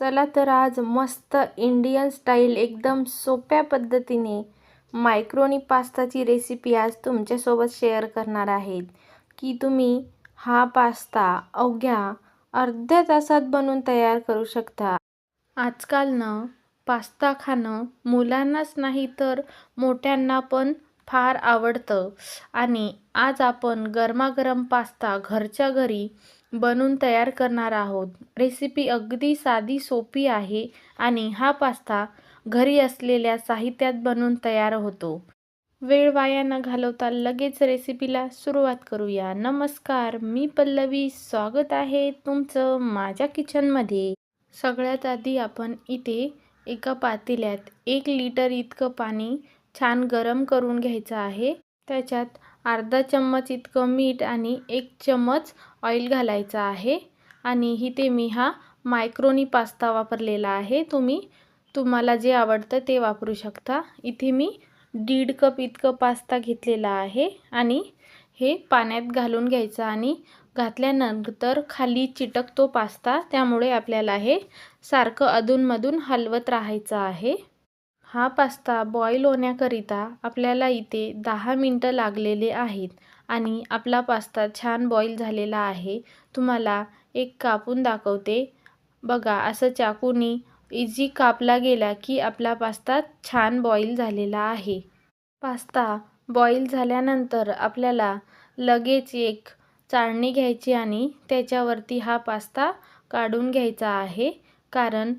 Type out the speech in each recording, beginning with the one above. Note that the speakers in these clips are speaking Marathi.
चला तर आज मस्त इंडियन स्टाईल एकदम सोप्या पद्धतीने मायक्रोनी पास्ताची रेसिपी आज तुमच्यासोबत शेअर करणार आहेत. की तुम्ही हा पास्ता अवघ्या अर्ध्या तासात बनवून तयार करू शकता. आजकाल ना पास्ता खाणं मुलांनाच नाही तर मोठ्यांना पण फार आवडतं. आणि आज आपण गरमागरम पास्ता घरच्या घरी बनवून तयार करणार आहोत. रेसिपी अगदी साधी सोपी आहे आणि हा पास्ता घरी असलेल्या साहित्यात बनवून तयार होतो. वेळ वाया न घालवता लगेच रेसिपीला सुरुवात करूया. नमस्कार मी पल्लवी. स्वागत आहे तुमचं माझ्या किचनमध्ये सगळ्यात आधी आपण इथे एका पातेल्यात एक लिटर इतकं पाणी छान गरम करून घ्यायचं आहे. त्याच्यात अर्धा चम्मच इतकं मीठ आणि एक चम्मच ऑइल घालायचं आहे. आणि इथे मी हा मायक्रोनी पास्ता वापरलेला आहे. तुम्ही तुम्हाला जे आवडतं ते वापरू शकता. इथे मी दीड कप इतकं पास्ता घेतलेला आहे. आणि हे पाण्यात घालून घ्यायचं आणि घातल्यानंतर खाली चिटकतो पास्ता त्यामुळे आपल्याला हे सारखं अधूनमधून हलवत राहायचं आहे. हा पास्ता बॉईल होण्याकरिता आपल्याला इथे दहा मिनटं लागलेले आहेत आणि आपला पास्ता छान बॉईल झालेला आहे. तुम्हाला एक कापून दाखवते. बघा असं चाकूनी इझी कापला गेला की आपला पास्ता छान बॉईल झालेला आहे. पास्ता बॉईल झाल्यानंतर आपल्याला लगेच एक चाळणी घ्यायची आणि त्याच्यावरती हा पास्ता काढून घ्यायचा आहे. कारण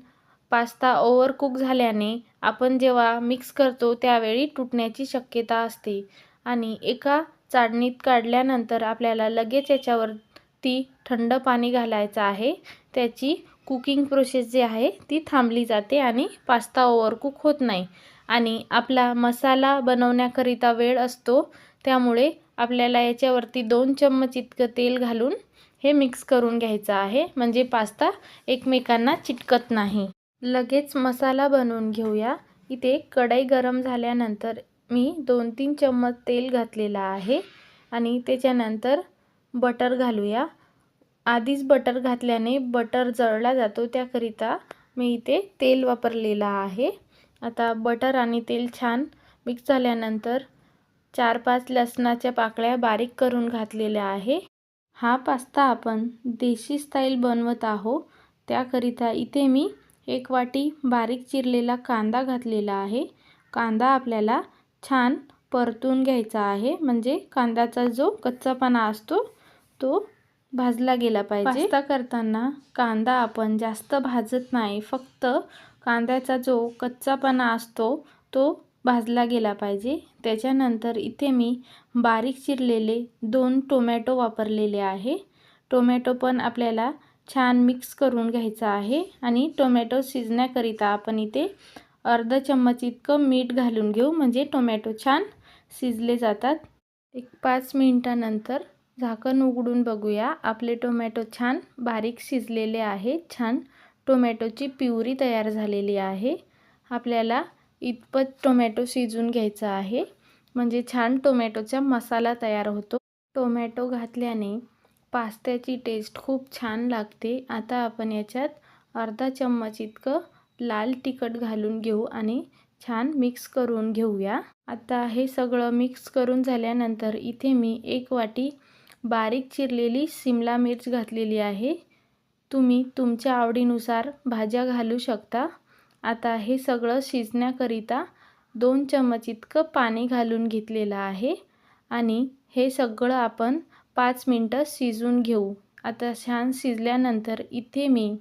पास्ता ओव्हरकुक झाल्याने आपण जेव्हा मिक्स करतो त्यावेळी तुटण्याची शक्यता असते. आणि एका चाळणीत काढल्यानंतर आपल्याला लगेच याच्यावरती थंड पाणी घालायचं आहे. त्याची कुकिंग प्रोसेस जी आहे ती थांबली जाते आणि पास्ता ओव्हरकुक होत नाही. आणि आपला मसाला बनवण्याकरिता वेळ असतो त्यामुळे आपल्याला याच्यावरती दोन चम्मच इतकं तेल घालून हे मिक्स करून घ्यायचं आहे. म्हणजे पास्ता एकमेकांना चिटकत नाही. लगेच मसाला बनवून घेऊया. इथे कढई गरम झाल्यानंतर मी दोन तीन चम्मच तेल घातलेलं आहे आणि त्याच्यानंतर बटर घालूया. आधीच बटर घातल्याने बटर जळला जातो त्याकरिता मी इथे तेल वापरलेलं आहे. आता बटर आणि तेल छान मिक्स झाल्यानंतर चार पाच लसणाच्या पाकळ्या बारीक करून घातलेल्या आहे. हा पास्ता आपण देशी स्टाईल बनवत आहो त्याकरिता इथे मी एक वाटी बारीक चिरलेला कांदा घातलेला आहे. कांदा आपल्याला छान परतून घ्यायचा आहे. म्हणजे कांद्याचा जो कच्चापणा असतो तो भाजला गेला पाहिजे. पास्ता करताना कांदा आपण जास्त भाजत नाही. फक्त कांद्याचा जो कच्चापणा असतो तो भाजला गेला पाहिजे. त्याच्यानंतर इथे मी बारीक चिरलेले दोन टोमॅटो वापरलेले आहे. टोमॅटो पण आपल्याला छान मिक्स करून घ्यायचं आहे आणि टोमॅटो शिजण्याकरिता आपण इथे अर्धा चम्मच इतकं मीठ घालून घेऊ म्हणजे टोमॅटो छान शिजले जातात. एक पाच मिनटानंतर झाकण उघडून बघूया. आपले टोमॅटो छान बारीक शिजलेले आहे छान टोमॅटोची प्युरी तयार झालेली आहे. आपल्याला इतपत टोमॅटो शिजून घ्यायचा आहे. म्हणजे छान टोमॅटोचा मसाला तयार होतो. टोमॅटो घातल्याने पास्त्याची टेस्ट खूप छान लागते. आता आपण याच्यात अर्धा चम्मच इतकं लाल तिखट घालून घेऊ आणि छान मिक्स करून घेऊया. आता हे सगळं मिक्स करून झाल्यानंतर इथे मी एक वाटी बारीक चिरलेली सिमला मिर्च घातलेली आहे. तुम्ही तुमच्या आवडीनुसार भाज्या घालू शकता. आता हे सगळं शिजण्याकरिता दोन चम्मच इतकं पाणी घालून घेतलेलं आहे. आणि हे सगळं आपण पाच मिनटं शिजून घेऊ. आता छान शिजल्यानंतर इथे मी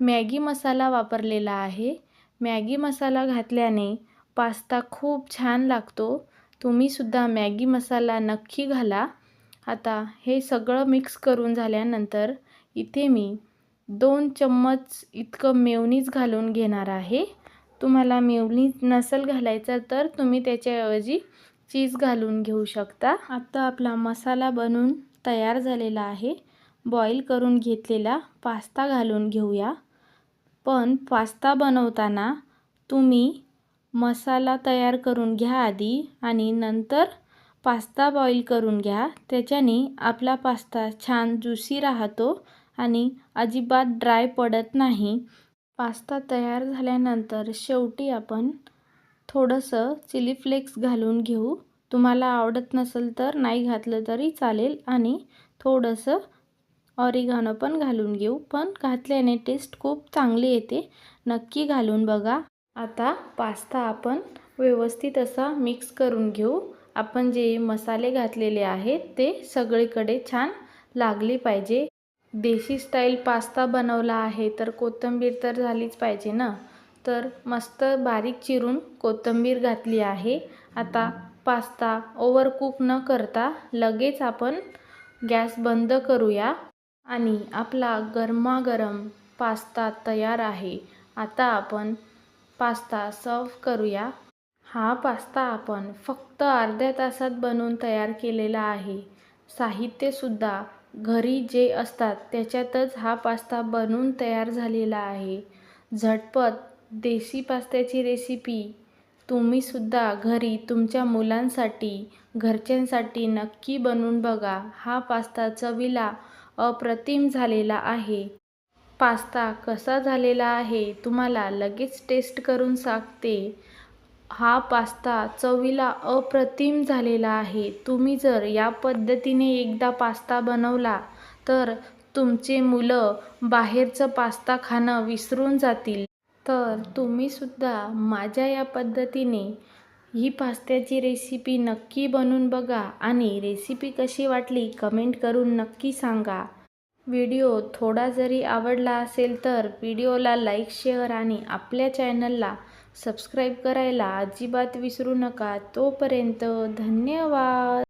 मॅगी मसाला वापरलेला आहे. मॅगी मसाला घातल्याने पास्ता खूप छान लागतो. तुम्हीसुद्धा मॅगी मसाला नक्की घाला. आता हे सगळं मिक्स करून झाल्यानंतर इथे मी दोन चम्मच इतकं मेवनीज घालून घेणार आहे. तुम्हाला मेवनीज नसेल घालायचं तर तुम्ही त्याच्याऐवजी चीज घालून घेऊ शकता. आता आपला मसाला बनून तयार झालेला आहे. बॉईल करून घेतलेला पास्ता घालून घेऊया. पण पास्ता बनवताना तुम्ही मसाला तयार करून घ्या आधी आणि नंतर पास्ता बॉईल करून घ्या. त्याच्याने आपला पास्ता छान ज्युसी राहतो आणि अजिबात ड्राय पडत नाही. पास्ता तयार झाल्यानंतर शेवटी आपण थोडंसं चिली फ्लेक्स घालून घेऊ. तुम्हाला आवडत नसेल तर नाही घातलं तरी चालेल आणि थोडंसं ऑरिगानो पण घालून घेऊ. पण घातल्याने टेस्ट खूप चांगली येते. नक्की घालून बघा. आता पास्ता आपण व्यवस्थित असा मिक्स करून घेऊ. आपण जे मसाले घातलेले आहेत ते सगळीकडे छान लागली पाहिजे. देशी स्टाईल पास्ता बनवला आहे तर कोथिंबीर तर झालीच पाहिजे ना? तर मस्त बारीक चिरून कोथिंबीर घातली आहे. आता पास्ता ओव्हरकूक न करता लगेच आपण गॅस बंद करूया. आणि आपला गरमागरम पास्ता तयार आहे. आता आपण पास्ता सर्व करूया. हा पास्ता आपण फक्त अर्ध्या तासात बनवून तयार केलेला आहे. साहित्यसुद्धा घरी जे असतात त्याच्यातच हा पास्ता बनवून तयार झालेला आहे. झटपट देशी पास्त्याची रेसिपी तुम्हीसुद्धा घरी तुमच्या मुलांसाठी घरच्यांसाठी नक्की बनवून बघा. हा पास्ता चवीला अप्रतिम झालेला आहे. पास्ता कसा झालेला आहे तुम्हाला लगेच टेस्ट करून सांगते. हा पास्ता चवीला अप्रतिम झालेला आहे. तुम्ही जर या पद्धतीने एकदा पास्ता बनवला तर तुमचे मुलं बाहेरचं पास्ता खाणं विसरून जातील. तर तुम्हीसुद्धा माझ्या या पद्धतीने ही पास्त्याची रेसिपी नक्की बनवून बघा आणि रेसिपी कशी वाटली कमेंट करून नक्की सांगा. व्हिडिओ थोडा जरी आवडला असेल तर व्हिडिओला लाईक शेअर आणि आपल्या चॅनलला सबस्क्राईब करायला अजिबात विसरू नका. तोपर्यंत धन्यवाद.